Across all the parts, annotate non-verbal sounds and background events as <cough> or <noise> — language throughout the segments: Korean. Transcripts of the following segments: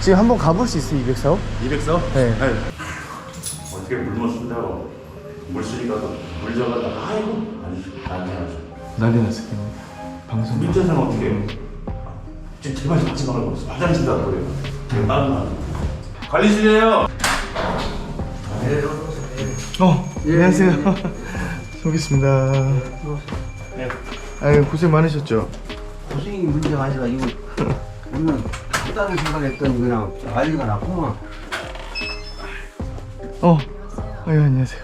지금 한번 가볼 수 있어요 204호? 200서? 네. 어떻게 물못 쓴다고? 물 쓰니까 물 저가다 아이고 아니 안 해야죠 난리 났을 텐데 방송 민재는 어떻게 해요? 지금 제발 하지 말라고 그랬어 화장실 다 버려요 내가 다른 거 관리실이에요. 어 안녕하세요. <laughs> 오겠습니다. 네. 아유 고생 많으셨죠? 고생이 문제가 아니라 이거 우리는 다른 생각했더니 그냥 난리가 났구만. 어 아유 안녕하세요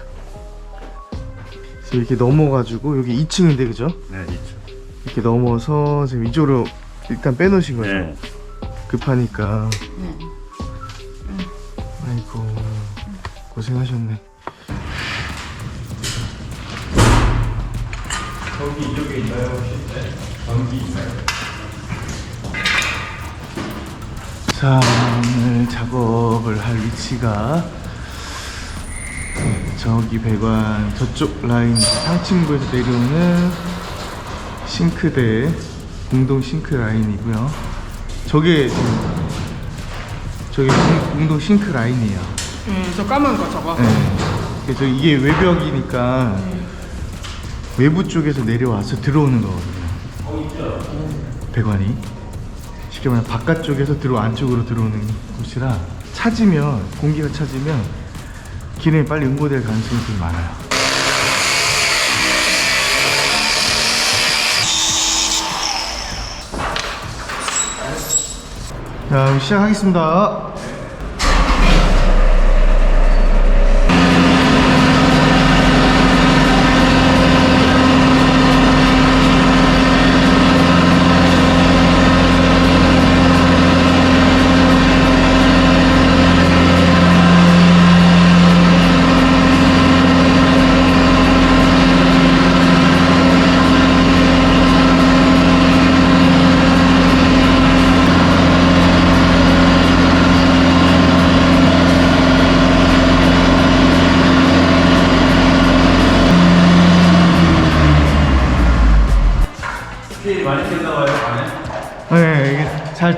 그래서 이렇게 넘어가지고 여기 2층인데 그죠? 네 있죠 이렇게 넘어서 지금 이쪽으로 일단 빼놓으신 거죠? 네 급하니까 아이고 고생하셨네 저기 이쪽에 있나요 혹시? 네 전기 있나요? 자 오늘 작업을 할 위치가 저기 배관 저쪽 라인 상층부에서 내려오는 싱크대 공동 싱크 라인이고요. 저게 지금 저게 공- 공동 싱크 라인이에요. 음, 저 까만 거 저거. 네. 그래서 이게 외벽이니까 외부 쪽에서 내려와서 들어오는 거거든요. 배관이 쉽게 말하면 바깥쪽에서 들어 안쪽으로 들어오는 곳이라 차지면 공기가 차지면 기름이 빨리 응고될 가능성이 되게 많아요. 자, 시작하겠습니다.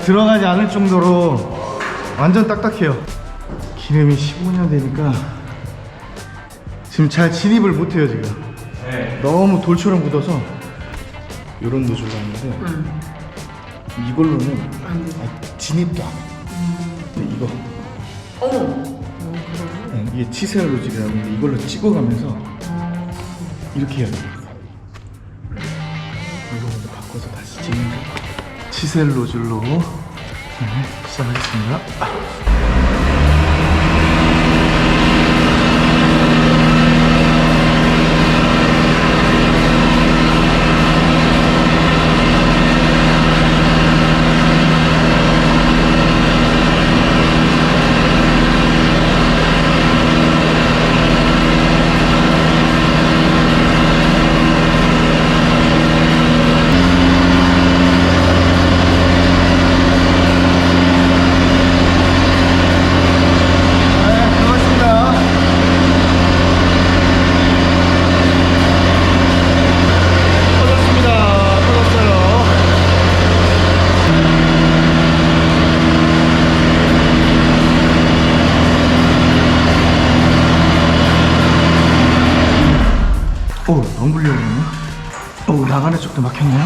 들어가지 않을 정도로 완전 딱딱해요. 기름이 15년 되니까 지금 잘 진입을 못해요 지금. 네 너무 돌처럼 굳어서 이런 노즐로 하는데 이걸로는 아, 진입도 안 해. 근데 이거 어머. 네, 이게 하는데 이걸로 찍어가면서 이렇게 해야 돼요. 치셀 노즐로 네, 시작하겠습니다. 네, 고맙습니다. 터졌습니다. 터졌어요. 오, 너무 불리하네요. 오, 나가는 쪽도 막혔네요.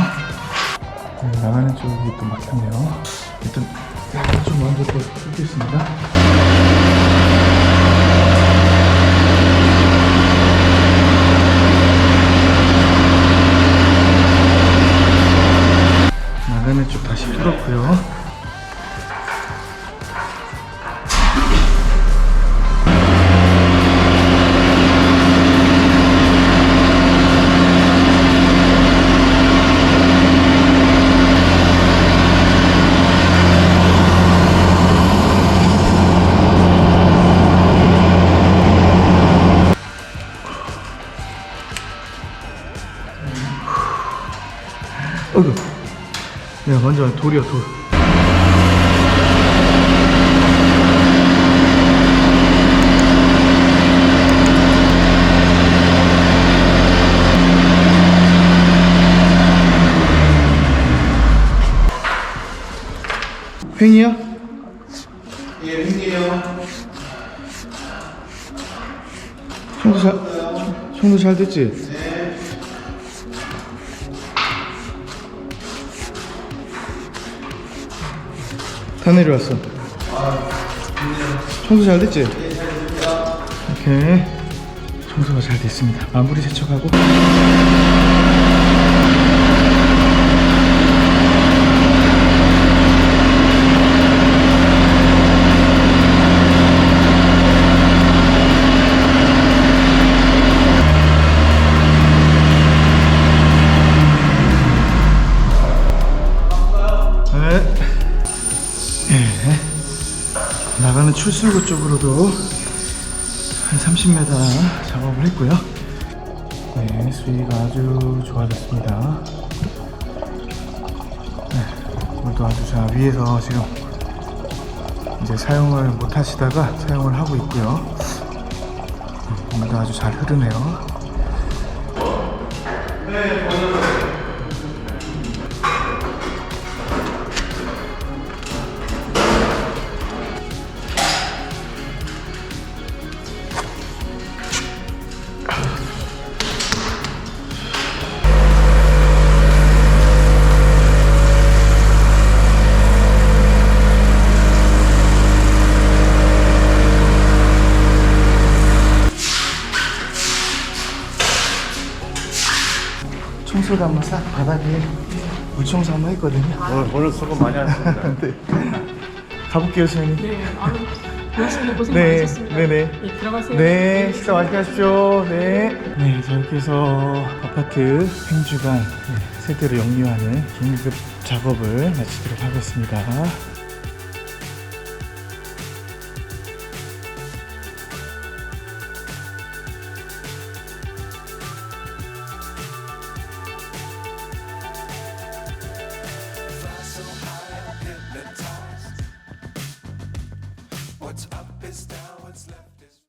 네, 나가는 쪽이 또 막혔네요. 일단 좀 먼저 또 뚫겠습니다. 어이구. 야, 먼저 돌이야, 돌. 횡이야? 예, ring게요. 청소 잘 청소 잘 됐지? 다 내려왔어. 청소 잘 됐지? 오케이. 청소가 잘 됐습니다. 마무리 세척하고. 네. 나가는 출술구 쪽으로도 한 30m 작업을 했고요. 네, 수위가 아주 좋아졌습니다. 네, 물도 아주 잘 위에서 지금 이제 사용을 못 하시다가 사용을 하고 있고요. 네, 물도 아주 잘 흐르네요. 청소도 한번 싹 바닥에 물청소 한번 했거든요. 오늘, 오늘 수고 많이 하셨습니다. <laughs> 네. 가볼게요, 선생님. 네. 아유, 고생 네, 많으셨습니다. 네네. 네, 들어가세요. 네, 식사 맛있게 하십시오. 네. 네, 자, 이렇게 해서 아파트 횡주간 네, 세대로 영유하는 종류급 작업을 마치도록 하겠습니다.